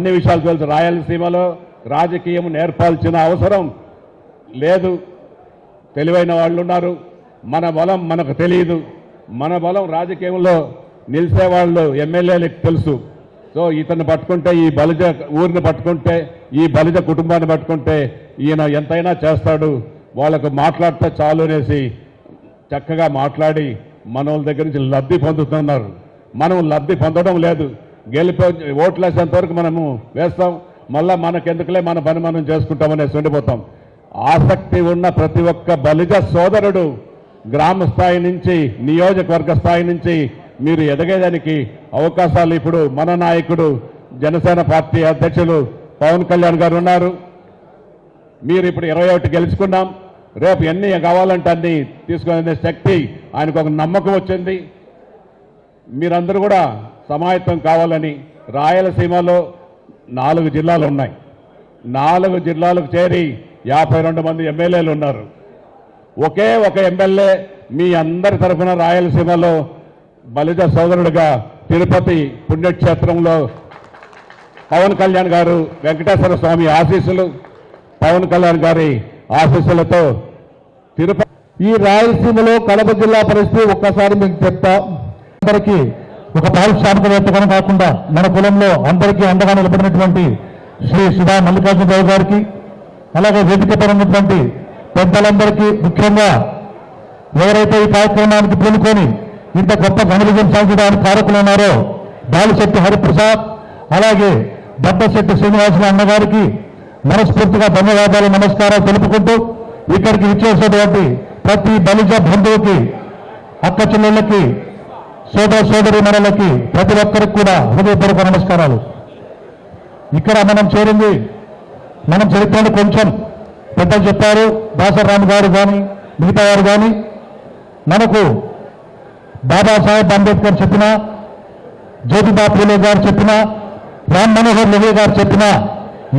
అన్ని విషయాలు తెలుసు. రాయలసీమలో రాజకీయం నేర్పాల్సిన అవసరం లేదు. తెలివైన వాళ్ళు ఉన్నారు మన బలం మనకు తెలియదు మన బలం రాజకీయంలో నిలిచే వాళ్ళు ఎమ్మెల్యేలకు తెలుసు. సో ఇతను పట్టుకుంటే ఈ బలిజ ఊరిని పట్టుకుంటే ఈ బలిజ కుటుంబాన్ని పట్టుకుంటే ఈయన ఎంతైనా చేస్తాడు. వాళ్ళకు మాట్లాడితే చాలు అనేసి చక్కగా మాట్లాడి మనోళ్ళ దగ్గర నుంచి లబ్ధి పొందుతున్నారు. మనం లబ్ధి పొందడం లేదు. గెలిపి ఓట్లు వేసేంత వరకు మనము వేస్తాం. మళ్ళీ మనకెందుకులే మన పని మనం చేసుకుంటామనేసి ఉండిపోతాం. ఆసక్తి ఉన్న ప్రతి ఒక్క బలిజ సోదరుడు గ్రామ స్థాయి నుంచి నియోజకవర్గ స్థాయి నుంచి మీరు ఎదగేదానికి అవకాశాలు ఇప్పుడు మన నాయకుడు జనసేన పార్టీ అధ్యక్షులు పవన్ కళ్యాణ్ గారు ఉన్నారు. మీరు ఇప్పుడు ఇరవై ఒకటి గెలుచుకున్నాం. రేపు ఎన్ని కావాలంటే అన్ని తీసుకునే శక్తి ఆయనకు ఒక నమ్మకం వచ్చింది. మీరందరూ కూడా సమాయత్తం కావాలని రాయలసీమలో నాలుగు జిల్లాలు ఉన్నాయి. నాలుగు జిల్లాలకు చేరి యాభై రెండు మంది ఎమ్మెల్యేలు ఉన్నారు. ఒకే ఒక ఎమ్మెల్యే మీ అందరి తరఫున రాయలసీమలో బలిజ సోదరుడిగా తిరుపతి పుణ్యక్షేత్రంలో పవన్ కళ్యాణ్ గారు వెంకటేశ్వర స్వామి ఆశీస్సులు పవన్ కళ్యాణ్ గారి ఆశీస్సులతో తిరుపతి ఈ రాయలసీమలో కడప జిల్లా పరిస్థితి ఒక్కసారి మీకు చెప్తా. అందరికీ ఒక పారిశ్రామికవేత్తగానే కాకుండా మన కులంలో అందరికీ అండగా నిలబడినటువంటి శ్రీ సుధా మల్లికార్జునరావు గారికి అలాగే వేదికపై ఉన్నటువంటి పెద్దలందరికీ ముఖ్యంగా ఎవరైతే ఈ కార్యక్రమానికి పూనుకొని ఇంత గొప్ప ఘన విజయం సాధించడానికి కారకులున్నారో బాలిశెట్టి హరిప్రసాద్ అలాగే దబ్బశెట్టి శ్రీనివాసుల అన్నగారికి మనస్ఫూర్తిగా ధన్యవాదాలు నమస్కారాలు తెలుపుకుంటూ ఇక్కడికి విచ్చేసేటువంటి ప్రతి బలిజ బంధువుకి అక్క చెల్లెళ్ళకి సోదర సోదరి మనలకి ప్రతి ఒక్కరికి కూడా హృదయపూర్వక నమస్కారాలు. ఇక్కడ మనం చేరింది మనం చరిత్రను కొంచెం. పెద్దలు చెప్పారు దాసరామ్ గారు కానీ మిగతా వారు కానీ మనకు బాబాసాహెబ్ అంబేద్కర్ చెప్పిన జ్యోతిబా పూలే గారు చెప్పిన రామ్ మనోహర్ లోహియా గారు చెప్పిన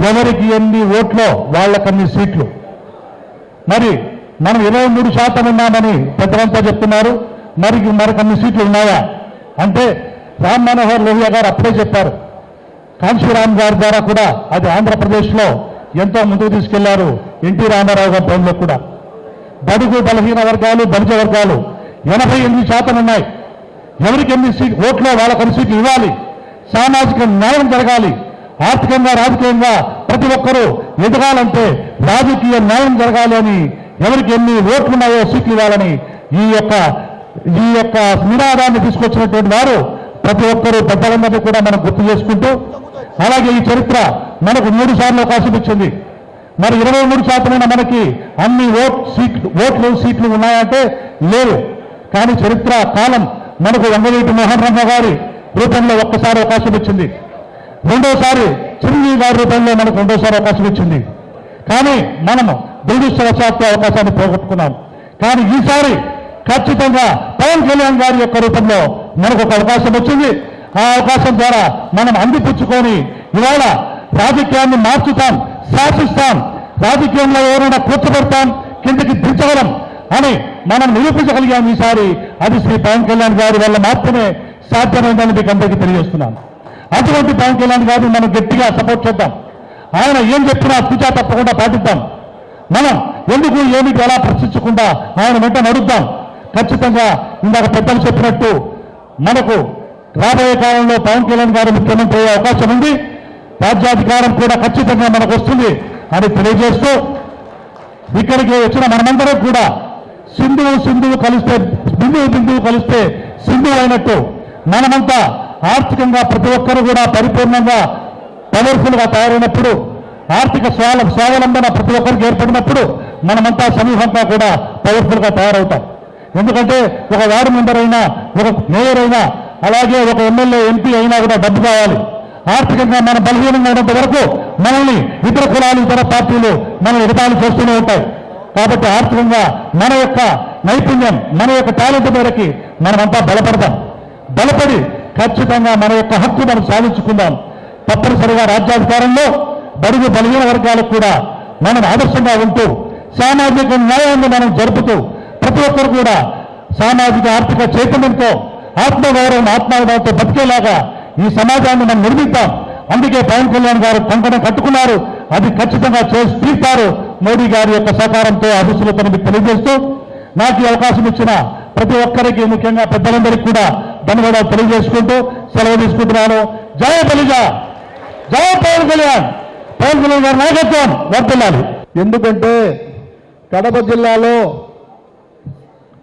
ఎవరికి ఎన్ని ఓట్లో వాళ్ళకన్ని సీట్లు. మరి మనం ఇరవై మూడు శాతం ఉన్నామని పెద్దలంతా చెప్తున్నారు. మరి మరికొన్ని సీట్లు ఉన్నాయా? అంటే రామ్ మనోహర్ లోహియా గారు అప్పుడే చెప్పారు. కాంశీరామ్ గారి ద్వారా కూడా అది ఆంధ్రప్రదేశ్లో ఎంతో ముందుకు తీసుకెళ్ళారు ఎన్టీ రామారావు గారి టైంలో కూడా. బడుగు బలహీన వర్గాలు బలిజ వర్గాలు ఎనభై ఎనిమిది శాతం ఉన్నాయి. ఎవరికి ఎన్ని సీట్ ఓట్లో వాళ్ళకొన్ని సీట్లు ఇవ్వాలి? సామాజిక న్యాయం జరగాలి. ఆర్థికంగా రాజకీయంగా ప్రతి ఒక్కరూ ఎదగాలంటే రాజకీయ న్యాయం జరగాలి అని ఎవరికి ఎన్ని ఓట్లు ఉన్నాయో సీట్లు ఇవ్వాలని ఈ యొక్క ఈ యొక్క నినాదాన్ని తీసుకొచ్చినటువంటి వారు ప్రతి ఒక్కరూ పెద్దలందరినీ కూడా మనం గుర్తు చేసుకుంటూ అలాగే ఈ చరిత్ర మనకు మూడు సార్లు అవకాశం ఇచ్చింది. మరి ఇరవై మూడు శాతమైన మనకి అన్ని ఓట్ సీట్లు ఓట్లు సీట్లు ఉన్నాయంటే లేవు. కానీ చరిత్ర కాలం మనకు వంగవీటి మోహన్ రంగ గారి రూపంలో ఒక్కసారి అవకాశం ఇచ్చింది. రెండోసారి చిరంజీవి గారి రూపంలో మనకు రెండోసారి అవకాశం ఇచ్చింది. కానీ మనము దురదృష్టవశాత్తు అవకాశాన్ని పోగొట్టుకున్నాం. కానీ ఈసారి ఖచ్చితంగా పవన్ కళ్యాణ్ గారి యొక్క రూపంలో మనకు ఒక అవకాశం వచ్చింది. ఆ అవకాశం ద్వారా మనం అందిపుచ్చుకొని ఇవాళ రాజకీయాన్ని మార్చుతాం శాసిస్తాం. రాజకీయంలో ఎవరైనా కూర్చోబెడతాం కిందకి దించగలం అని మనం నిరూపించగలిగాం ఈసారి. అది శ్రీ పవన్ కళ్యాణ్ గారి వల్ల మాత్రమే సాధ్యమైందని మీకు అందరికీ తెలియజేస్తున్నాను. అటువంటి పవన్ కళ్యాణ్ గారిని మనం గట్టిగా సపోర్ట్ చేద్దాం. ఆయన ఏం చెప్పినా పూజా తప్పకుండా పాటిద్దాం. మనం ఎందుకు ఏమిటి ఎలా ప్రశ్నించకుండా ఆయన వెంట నడుద్దాం? ఖచ్చితంగా ఇందాక పెద్దలు చెప్పినట్టు మనకు రాబోయే కాలంలో పవన్ కళ్యాణ్ గారు ముఖ్యమంత్రి అయ్యే అవకాశం ఉంది. రాజ్యాధికారం కూడా ఖచ్చితంగా మనకు వస్తుంది అని తెలియజేస్తూ ఇక్కడికి వచ్చిన మనమందరం కూడా సింధువు సింధువు కలిస్తే బిందువు బిందువు కలిస్తే సింధువు అయినట్టు మనమంతా ఆర్థికంగా ప్రతి ఒక్కరు కూడా పరిపూర్ణంగా పవర్ఫుల్గా తయారైనప్పుడు ఆర్థిక స్వాల స్వావలంబన ప్రతి ఒక్కరికి ఏర్పడినప్పుడు మనమంతా సమూహంగా కూడా పవర్ఫుల్గా తయారవుతాం. ఎందుకంటే ఒక వార్డు మెంబర్ అయినా ఒక మేయర్ అయినా అలాగే ఒక ఎమ్మెల్యే ఎంపీ అయినా కూడా డబ్బు కావాలి. ఆర్థికంగా మనం బలహీనంగా ఉన్నంత వరకు మనల్ని ఇతర కులాలు ఇతర పార్టీలు మనం ఎగతాళి చేస్తూనే ఉంటాయి. కాబట్టి ఆర్థికంగా మన యొక్క నైపుణ్యం మన యొక్క టాలెంట్ మేరకి మనమంతా బలపడదాం. బలపడి ఖచ్చితంగా మన యొక్క హక్కు మనం సాధించుకుందాం. తప్పనిసరిగా రాజ్యాధికారంలో బడుగు బలహీన వర్గాలకు కూడా మనం ఆదర్శంగా ఉంటూ సామాజిక న్యాయాన్ని మనం జరుపుతూ ప్రతి ఒక్కరు కూడా సామాజిక ఆర్థిక చైతన్యంతో ఆత్మగౌరవం ఆత్మాభిమానంతో బతికేలాగా ఈ సమాజాన్ని మనం నిర్మిద్దాం. అందుకే పవన్ కళ్యాణ్ గారు కంకణం కట్టుకున్నారు. అది ఖచ్చితంగా చేసి తీస్తారు మోడీ గారి యొక్క సహకారంతో అభిసులతో మీకు తెలియజేస్తూ నాకు ఈ అవకాశం ఇచ్చిన ప్రతి ఒక్కరికి ముఖ్యంగా పెద్దలందరికీ కూడా ధన్యవాదాలు తెలియజేసుకుంటూ సెలవు తీసుకుంటున్నాను. జయ బలిజ జయ పవన్ కళ్యాణ్! పవన్ కళ్యాణ్ గారి నాయకత్వం వర్తిల్లాలి ఎందుకంటే కడప జిల్లాలో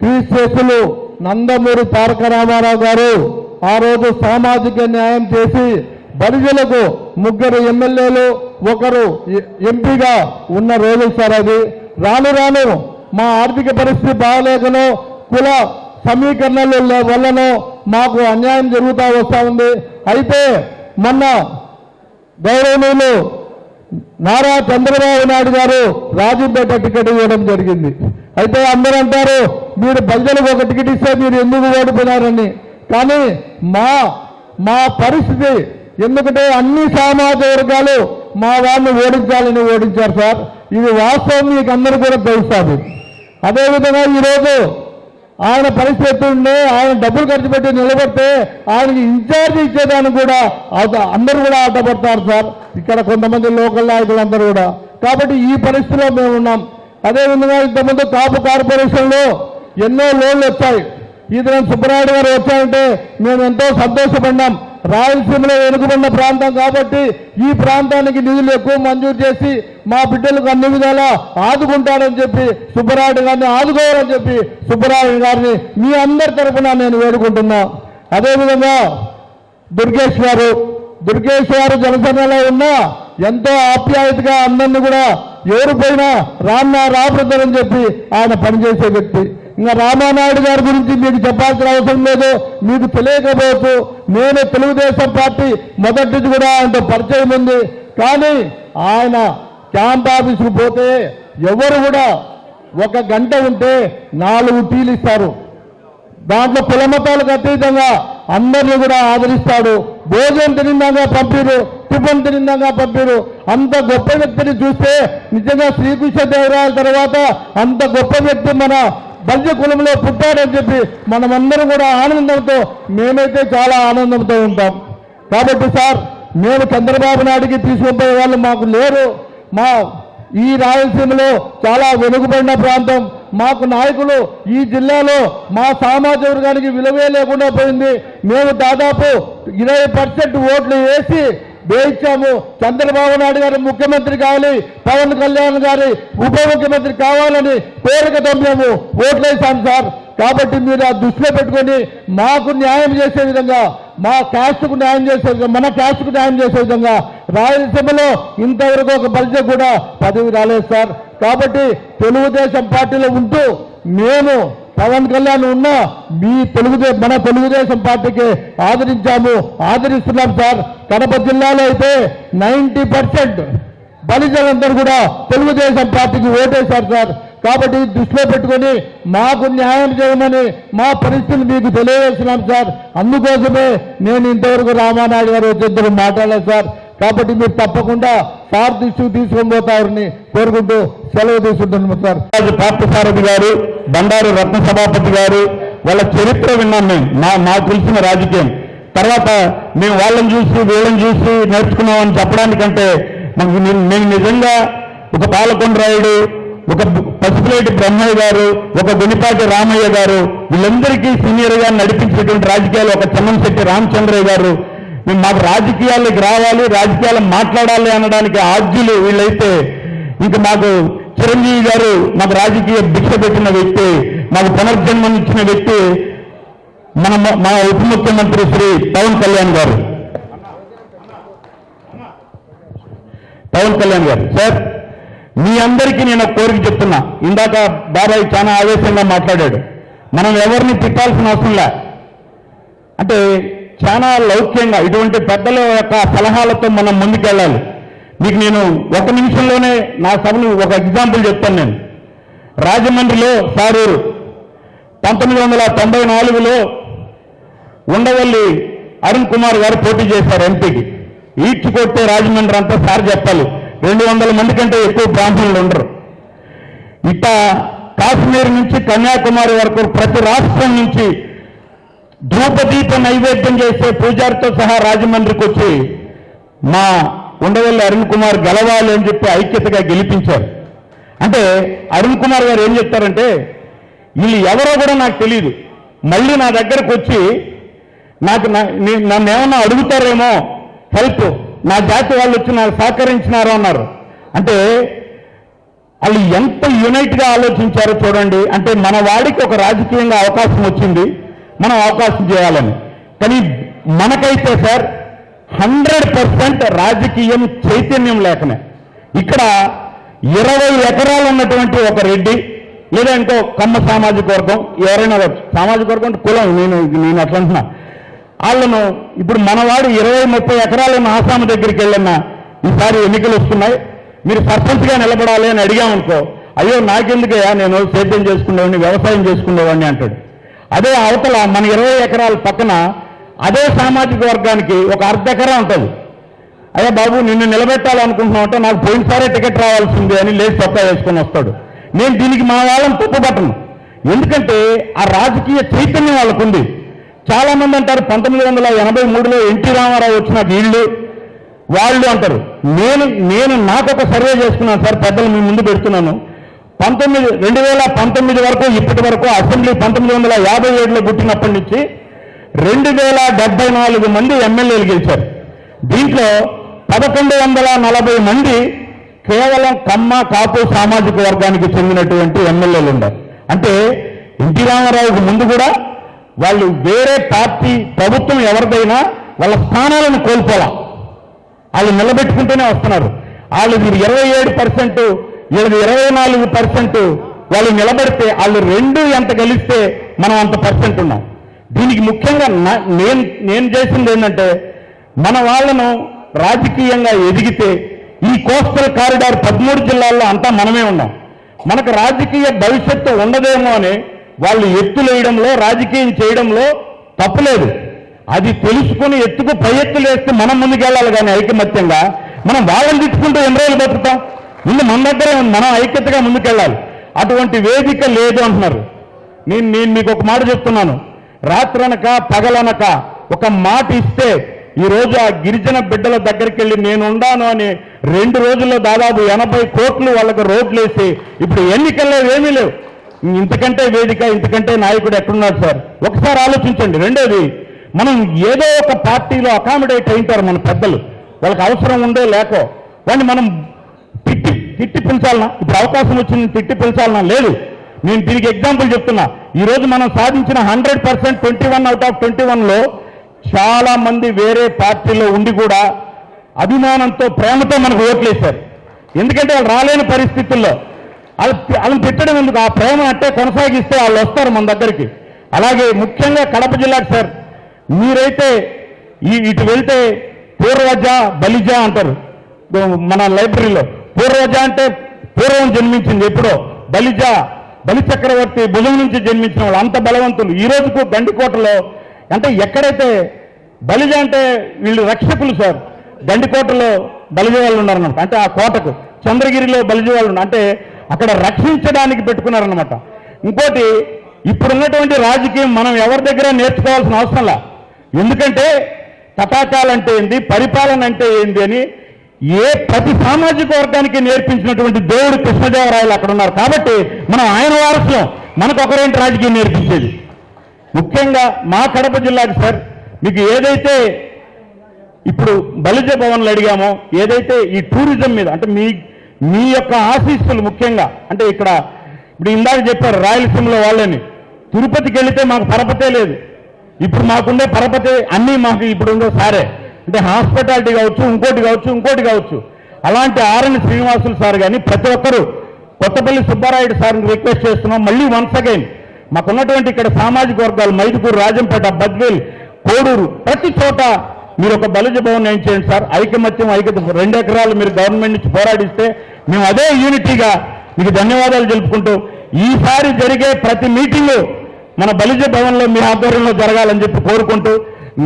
క్రీస్తులు నందమూరి తారక రామారావు గారు ఆ రోజు సామాజిక న్యాయం చేసి బలిజలకు ముగ్గురు ఎమ్మెల్యేలు ఒకరు ఎ- ఎంపీగా ఉన్న రోజు సార్ అది. రాను రాను మా ఆర్థిక పరిస్థితి బాగలేకనో కుల సమీకరణల వల్లనో మాకు అన్యాయం జరుగుతూ వస్తూ ఉంది. అయితే మొన్న గౌరవనీయులు నారా చంద్రబాబు నాయుడు గారు రాజీపేట టికెట్ ఇవ్వడం జరిగింది. అయితే అందరూ అంటారు మీరు ప్రజలకు ఒక టికెట్ ఇస్తే మీరు ఎందుకు ఓడిపోయినారని. కానీ మా మా పరిస్థితి ఎందుకంటే అన్ని సామాజిక వర్గాలు మా వారిని ఓడించాలని ఓడించారు సార్. ఇది వాస్తవం మీకు అందరూ కూడా తెలుస్తుంది. అదేవిధంగా ఈరోజు ఆయన పరిస్థితి ఉండే ఆయన డబ్బులు ఖర్చు పెట్టి నిలబడితే ఆయనకి ఇన్ఛార్జ్ ఇచ్చేదానికి కూడా అందరూ కూడా ఆటపడతారు సార్. ఇక్కడ కొంతమంది లోకల్ నాయకులందరూ కూడా. కాబట్టి ఈ పరిస్థితిలో మేము ఉన్నాం అదేవిధంగా ఇంతకుముందు కాపు కార్పొరేషన్లో ఎన్నో లోన్లు వచ్చాయి. ఈదిన సుబ్బరాయుడు గారు వచ్చాయంటే మేము ఎంతో సంతోషపడినాం రాయలసీమలో వెనుకబడిన ప్రాంతం కాబట్టి ఈ ప్రాంతానికి నిధులు ఎక్కువ మంజూరు చేసి మా బిడ్డలకు అన్ని విధాలా ఆదుకుంటాడని చెప్పి సుబ్బరాయుడు గారిని ఆదుకోవాలని చెప్పి సుబ్బరాయుడు గారిని మీ అందరి తరఫున నేను వేడుకుంటున్నా. అదేవిధంగా దుర్గేష్ గారు దుర్గేష్ గారు జనసేనలో ఉన్న ఎంతో ఆప్యాయతగా అందరిని కూడా ఎవరు పోయినా రామ్నా అని చెప్పి ఆయన పనిచేసే వ్యక్తి. ఇంకా రామానాయుడు గారి గురించి మీకు చెప్పాల్సిన అవసరం లేదు మీకు తెలియకపోవచ్చు. నేను తెలుగుదేశం పార్టీ మొదటి కూడా ఆయనతో పరిచయం ఉంది. కానీ ఆయన క్యాంప్ ఆఫీసుకు పోతే ఎవరు కూడా ఒక గంట ఉంటే నాలుగు టీలు ఇస్తారు. దాంట్లో కులమతాలకు అతీతంగా అందరినీ కూడా ఆదరిస్తాడు. భోజనం తినిందాగా పంపిరు టిఫిన్ తినిందాగా పంపిరు. అంత గొప్ప వ్యక్తిని చూస్తే నిజంగా శ్రీకృష్ణ దేవరాయల తర్వాత అంత గొప్ప వ్యక్తి మన బల్య కులంలో పుట్టాడని చెప్పి మనమందరం కూడా ఆనందంతో మేమైతే చాలా ఆనందంతో ఉంటాం. కాబట్టి సార్ మేము చంద్రబాబు నాయుడికి తీసుకుపోయే వాళ్ళు మాకు లేరు. మా ఈ రాయలసీమలో చాలా వెనుకబడిన ప్రాంతం. మాకు నాయకులు ఈ జిల్లాలో మా సామాజిక వర్గానికి విలువే లేకుండా పోయింది. మేము దాదాపు ఇరవై పర్సెంట్ ఓట్లు వేసి వేయించాము. చంద్రబాబు నాయుడు గారు ముఖ్యమంత్రి కావాలి పవన్ కళ్యాణ్ గారి ఉప ముఖ్యమంత్రి కావాలని కోరికతో మేము ఓట్లేసాం సార్. కాబట్టి మీరు ఆ దృష్టిలో పెట్టుకొని మాకు న్యాయం చేసే విధంగా మా క్యాస్ట్కు న్యాయం చేసే విధంగా మన క్యాస్ట్కు న్యాయం చేసే విధంగా రాయలసీమలో ఇంతవరకు ఒక బలిజ కూడా పదవి రాలేదు సార్. కాబట్టి తెలుగుదేశం పార్టీలో ఉంటూ మేము పవన్ కళ్యాణ్ ఉన్నా మీ తెలుగుదే మన తెలుగుదేశం పార్టీకి ఆదరించాము ఆదరిస్తున్నాం సార్. కడప జిల్లాలో అయితే నైంటీ పర్సెంట్ బలిజలందరూ కూడా తెలుగుదేశం పార్టీకి ఓటేశారు సార్. కాబట్టి దృష్టిలో పెట్టుకొని మాకు న్యాయం చేయమని మా పరిస్థితిని మీకు తెలియజేస్తున్నాం సార్. అందుకోసమే నేను ఇంతవరకు రామానాయుడు గారు వచ్చేద్దరు మాట్లాడలేదు సార్. కాబట్టి మీరు తప్పకుండా సార్ దృష్టికి తీసుకొని పోతారని కోరుకుంటూ సెలవు తీసుకుంటున్నాం సార్. రాజు పార్థసారథి గారు బండారు రత్న సభాపతి గారు వాళ్ళ చరిత్ర విన్నాం మేము. మా మాకు తెలిసిన రాజకీయం. తర్వాత మేము వాళ్ళని చూసి వీళ్ళని చూసి నేర్చుకున్నామని చెప్పడానికంటే మాకు మేము నిజంగా ఒక పాలకొండరాయుడు ఒక పసుపులేటి బ్రహ్మయ్య గారు ఒక గునిపాటి రామయ్య గారు వీళ్ళందరికీ సీనియర్గా రాజకీయాలు ఒక చెన్నంశెట్టి రామచంద్రయ్య గారు మేము మాకు రాజకీయాల్లోకి రావాలి రాజకీయాలు మాట్లాడాలి అనడానికి ఆద్యులు వీళ్ళైతే ఇంకా మాకు చిరంజీవి గారు మాకు రాజకీయ భిక్ష పెట్టిన వ్యక్తి మాకు పునర్జన్మనిచ్చిన వ్యక్తి మన మా ఉప ముఖ్యమంత్రి శ్రీ పవన్ కళ్యాణ్ గారు. పవన్ కళ్యాణ్ గారు సార్ మీ అందరికీ నేను కోరిక చెప్తున్నా. ఇందాక బాబాయ్ చాలా ఆవేశంగా మాట్లాడాడు. మనం ఎవరిని తిట్టాల్సిన అవసరం లే. అంటే చాలా లౌక్యంగా ఇటువంటి పెద్దల యొక్క సలహాలతో మనం ముందుకెళ్ళాలి. మీకు నేను ఒక నిమిషంలోనే నా సభను ఒక ఎగ్జాంపుల్ చెప్తాను నేను. రాజమండ్రిలో సారూరు పంతొమ్మిది వందల తొంభై నాలుగులో ఉండవల్లి అరుణ్ కుమార్ గారు పోటీ చేశారు ఎంపీకి. ఈడ్చి కొట్టే రాజమండ్రి అంతా సార్ చెప్పాలి. రెండు వందల మంది కంటే ఎక్కువ బ్రాహ్మణులు ఉండరు. ఇట్ట కాశ్మీర్ నుంచి కన్యాకుమారి వరకు ప్రతి రాష్ట్రం నుంచి ధూపదీప నైవేద్యం చేసే పూజారితో సహా రాజమండ్రికి వచ్చి మా ఉండవల్లి అరుణ్ కుమార్ గెలవాలి అని చెప్పి ఐక్యతగా గెలిపించారు. అంటే అరుణ్ కుమార్ గారు ఏం చెప్తారంటే వీళ్ళు ఎవరో కూడా నాకు తెలియదు మళ్ళీ నా దగ్గరకు వచ్చి నాకు నీ- నన్ను ఏమన్నా అడుగుతారేమో హెల్ప్ నా జాతి వాళ్ళు వచ్చి నాకు సహకరించినారు అన్నారు. అంటే వాళ్ళు ఎంత యూనైట్గా ఆలోచించారో చూడండి. అంటే మన వాడికి ఒక రాజకీయంగా అవకాశం వచ్చింది. మనం అవకాశం చేయాలని. కానీ మనకైతే సార్ హండ్రెడ్ పర్సెంట్ రాజకీయం చైతన్యం లేకనే. ఇక్కడ ఇరవై ఎకరాలు ఉన్నటువంటి ఒక రెడ్డి లేదా ఇంకో కమ్మ సామాజిక వర్గం ఎవరైనా సామాజిక వర్గం అంటే కులం నేను నేను అట్లా అంటున్నా. వాళ్ళను ఇప్పుడు మనవాడు ఇరవై ముప్పై ఎకరాలు ఆసాము దగ్గరికి వెళ్ళిన ఈసారి ఎన్నికలు వస్తున్నాయి. మీరు సర్పంచ్గా నిలబడాలి అని అడిగామనుకో అయ్యో నాకెందుకయ్యా నేను సేద్యం చేసుకునేవాడిని వ్యవసాయం చేసుకునేవాడిని అంటాడు. అదే అవతల మన ఇరవై ఎకరాల పక్కన అదే సామాజిక వర్గానికి ఒక అర్ధ ఎకరా ఉంటుంది. అదే బాబు నిన్ను నిలబెట్టాలనుకుంటున్నావు అంటే నాకు పోయినసారే టికెట్ రావాల్సింది అని లేచి చొక్కా వేసుకొని వస్తాడు. నేను దీనికి మా వాళ్ళని తప్పుపట్టను. ఎందుకంటే ఆ రాజకీయ చైతన్యం వాళ్ళకు ఉంది. చాలా మంది అంటారు పంతొమ్మిది వందల ఎనభై మూడులో ఎన్టీ రామారావు వచ్చిన వీళ్ళు వాళ్ళు అంటారు నేను నేను నాకొక సర్వే చేసుకున్నాను సార్ పెద్దలు మీ ముందు పెడుతున్నాను. పంతొమ్మిది రెండు వేల పంతొమ్మిది వరకు ఇప్పటి వరకు అసెంబ్లీ పంతొమ్మిది వందల యాభై ఏడులో పుట్టినప్పటి నుంచి రెండు వేల డెబ్బై నాలుగు మంది ఎమ్మెల్యేలు గెలిచారు. దీంట్లో పదకొండు వందల నలభై మంది కేవలం కమ్మ కాపు సామాజిక వర్గానికి చెందినటువంటి ఎమ్మెల్యేలు ఉన్నారు అంటే ఎన్టీ రామారావుకు ముందు కూడా వాళ్ళు వేరే పార్టీ ప్రభుత్వం ఎవరిదైనా వాళ్ళ స్థానాలను కోల్పోలా వాళ్ళు నిలబెట్టుకుంటూనే వస్తున్నారు. వాళ్ళు మీరు ఇరవై ఏడు పర్సెంట్ వీళ్ళది ఇరవై నాలుగు పర్సెంట్ వాళ్ళు నిలబడితే వాళ్ళు రెండు ఎంత గెలిస్తే మనం అంత పర్సెంట్ ఉన్నాం. దీనికి ముఖ్యంగా నేను నేను చేసింది ఏంటంటే మన వాళ్ళను రాజకీయంగా ఎదిగితే ఈ కోస్టల్ కారిడార్ పదమూడు జిల్లాల్లో అంతా మనమే ఉన్నాం. మనకు రాజకీయ భవిష్యత్తు ఉండదేమో అని వాళ్ళు ఎత్తులు వేయడంలో రాజకీయం చేయడంలో తప్పులేదు అది తెలుసుకుని ఎత్తుకు పై ఎత్తులు వేస్తే మనం ముందుకెళ్ళాలి కానీ ఐకమత్యంగా మనం వాళ్ళని తిట్టుకుంటూ ఎన్ని రోజులు బతుకుతాం? ముందు మన దగ్గరే ఉంది మనం ఐక్యతగా ముందుకెళ్ళాలి. అటువంటి వేదిక లేదు అంటున్నారు. నేను నేను మీకు ఒక మాట చెప్తున్నాను. రాత్రనక పగలనక ఒక మాట ఇస్తే ఈ రోజు ఆ గిరిజన బిడ్డల దగ్గరికి వెళ్ళి నేను ఉండాను అని రెండు రోజుల్లో దాదాపు ఎనభై కోట్లు వాళ్ళకి రోడ్లు వేసి ఇప్పుడు ఎన్నికల్లో ఏమీ లేవు. ఇంతకంటే వేదిక ఇంతకంటే నాయకుడు ఎక్కడున్నాడు సార్? ఒకసారి ఆలోచించండి. రెండోది మనం ఏదో ఒక పార్టీలో అకామిడేట్ అయింటారు మన పెద్దలు. వాళ్ళకి అవసరం ఉందో లేకో. వాడిని మనం తిట్టి తిట్టి పెంచాలనా ఇప్పుడు అవకాశం వచ్చింది తిట్టి పెంచాలనా లేదు. నేను దీనికి ఎగ్జాంపుల్ చెప్తున్నా. ఈ రోజు మనం సాధించిన hundred percent twenty one out of twenty వన్లో చాలా మంది వేరే పార్టీలో ఉండి కూడా అభిమానంతో ప్రేమతో మనకు ఓట్లేశారు. ఎందుకంటే వాళ్ళు రాలేని పరిస్థితుల్లో. వాళ్ళు వాళ్ళని పెట్టడం ఎందుకు? ఆ ప్రేమ అంటే కొనసాగిస్తే వాళ్ళు వస్తారు మన దగ్గరికి. అలాగే ముఖ్యంగా కడప జిల్లాకు సార్ మీరైతే ఈ ఇటు వెళ్తే పూర్వజ బలిజ అంటారు. మన లైబ్రరీలో. పూర్వజ అంటే పూర్వం జన్మించింది ఎప్పుడో. బలిజ బలి చక్రవర్తి భుజం నుంచి జన్మించిన వాళ్ళు అంత బలవంతులు. ఈ రోజుకు గండికోటలో అంటే ఎక్కడైతే బలిజ అంటే వీళ్ళు రక్షకులు సార్ గండికోటలో బలిజ వాళ్ళు ఉన్నారనమాట అంటే ఆ కోటకు చంద్రగిరిలో బలిజ వాళ్ళు అంటే అక్కడ రక్షించడానికి పెట్టుకున్నారనమాట ఇంకోటి ఇప్పుడున్నటువంటి రాజకీయం మనం ఎవరి దగ్గర నేర్చుకోవాల్సిన అవసరంలా ఎందుకంటే తటాకాలంటే ఏంది పరిపాలన అంటే ఏంది అని ఏ ప్రతి సామాజిక వర్గానికి నేర్పించినటువంటి దేవుడు కృష్ణదేవరాయలు అక్కడ ఉన్నారు. కాబట్టి మనం ఆయన వారసులం. మనకు ఒకరేంటి రాజకీయం నేర్పించేది. ముఖ్యంగా మా కడప జిల్లాకి సార్ మీకు ఏదైతే ఇప్పుడు బలిజ భవన్లు అడిగామో ఏదైతే ఈ టూరిజం మీద అంటే మీ మీ యొక్క ఆశీస్సులు ముఖ్యంగా అంటే ఇక్కడ ఇప్పుడు ఇందాక చెప్పారు రాయలసీమలో వాళ్ళని తిరుపతికి వెళితే మాకు పరపతే లేదు. ఇప్పుడు మాకుండే పరపతి అన్నీ మాకు ఇప్పుడు ఉందో సారే. అంటే హాస్పిటాలిటీ కావచ్చు ఇంకోటి కావచ్చు ఇంకోటి కావచ్చు. అలాంటి ఆర్ఎన్ శ్రీనివాసులు సార్ కానీ ప్రతి ఒక్కరూ కొత్తపల్లి సుబ్బారాయుడు సార్ని రిక్వెస్ట్ చేస్తున్నాం. మళ్ళీ వన్స్ అగైన్ మాకున్నటువంటి ఇక్కడ సామాజిక వర్గాలు మైదుకూరు రాజంపేట బద్వేల్ కోడూరు ప్రతి చోట మీరు ఒక బలిజ భవన్ ఏం చేయండి సార్. ఐకమత్యం ఐక్యత రెండు ఎకరాలు మీరు గవర్నమెంట్ నుంచి పోరాడిస్తే మేము అదే యూనిటీగా మీకు ధన్యవాదాలు తెలుపుకుంటూ ఈసారి జరిగే ప్రతి మీటింగు మన బలిజ భవన్లో మీ ఆధ్వర్యంలో జరగాలని చెప్పి కోరుకుంటూ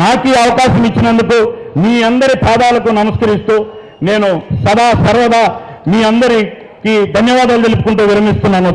నాకు ఈ అవకాశం ఇచ్చినందుకు మీ అందరి పాదాలకు నమస్కరిస్తూ నేను సదా సర్వదా మీ అందరికి ధన్యవాదాలు తెలుపుకుంటూ విరమిస్తున్నాను.